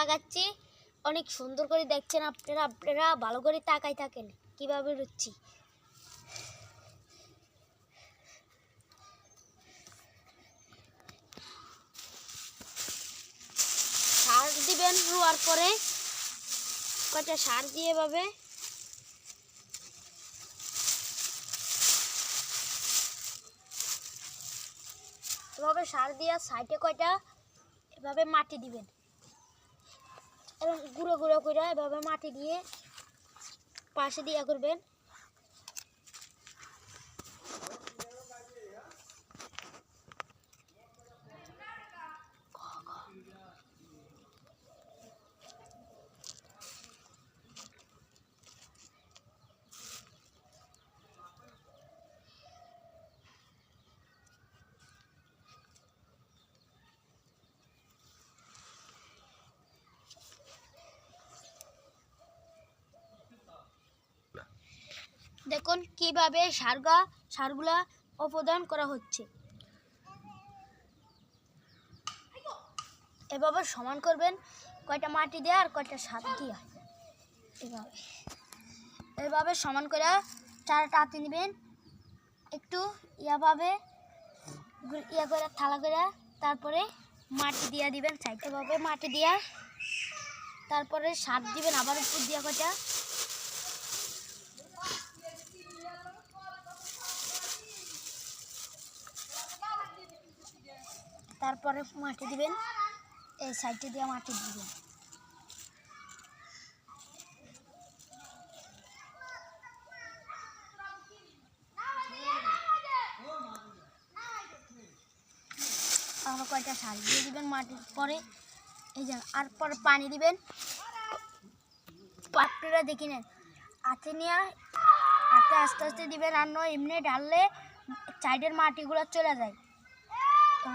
লাগাচ্ছি। অনেক সুন্দর করে দেখছেন আপনারা আপনারা ভালো করে তাকাই থাকেন। কীভাবে রুচ্ছি সার দিবেন রোয়ার পরে। কয়টা সার দিয়ে এভাবে? এভাবে সার দিয়ে সাইডে কয়টা? এভাবে মাটি দিবেন। এবং গুঁড়ো গুঁড়ো করে এভাবে মাটি দিয়ে পাশে দিয়ে করবেন। দেখুন কীভাবে সারগা, সারগুলা অপদান করা হচ্ছে। এভাবে সমান করবেন, কয়টা মাটি দিয়ে আর কয়টা সার দিয়া। এভাবে। এভাবে সমান করে চারাটা হাতে নেবেন। একটু ইয়াভাবে ইয়া করে, থালা করে তারপরে মাটি দিয়া দিবেন সাইড এভাবে মাটি দিয়া তারপরে সার দিবেন, আবার উপর দিয়া কয়টা তারপরে মাটি দিবেন, এই সাইডে দিয়ে মাটি দিবেন। আবার কয়টা সার দিয়ে দিবেন মাটির পরে, এই যে, আর পরে পানি দিবেন। পাত্রটা দেখি নেন। হাতে নিয়ে হাতে আস্তে আস্তে দিবেন আর নয়, এমনি ঢাললে সাইডের মাটিগুলো চলে যায়।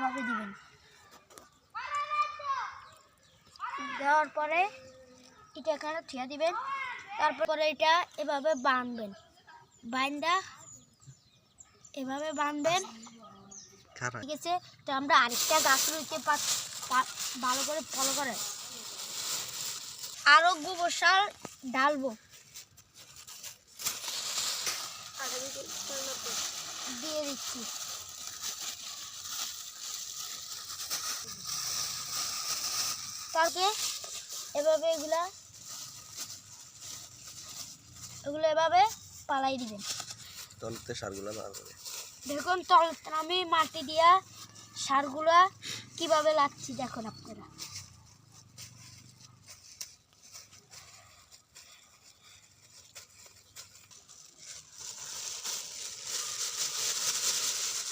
এভাবে দিবেন? দেওয়ার পরে এটা এখানে ঠিয়া দিবেন তারপরে এটা এভাবে বাঁধবেন বাইন্দা এভাবে বাঁধবেন ঠিক আছে? তো আমরা আরেকটা গাছ রইতে ভালো করে ফলো করে আরও গোবর সার ঢালবো। দিয়ে দিচ্ছি। তারপরে এভাবে এগুলা এগুলো এভাবে পালাই দিবেন। তলতে সারগুলো বার করে দেখুন তল আমি মাটি দিয়া সারগুলা কীভাবে লাগছি দেখুন আপনারা।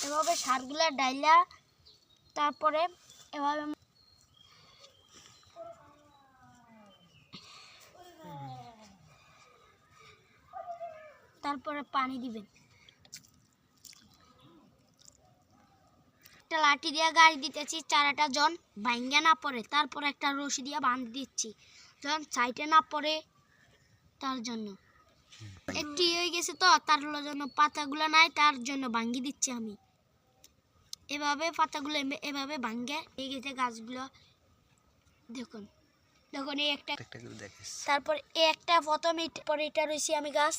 এভাবে সারগুলা ডাইলা তারপরে এভাবে তারপরে পানি দিবেন। একটা লাঠি দিয়ে গাড়ি দিতেছি চারাটা জন ভাঙ্গা না পড়ে তারপর একটা রশি দিয়ে বাঁধ দিচ্ছি। যখন সাইডে না পড়ে তার জন্য। একটি হয়ে গেছে তো তার জন্য পাতাগুলো নাই তার জন্য ভাঙ্গি দিচ্ছি আমি। এভাবে পাতাগুলো এভাবে ভাঙ্গে এই গেছে গাছগুলো। দেখুন দেখুন এই একটা তারপর এই একটা প্রথম পরে এটা রয়েছি আমি গাছ।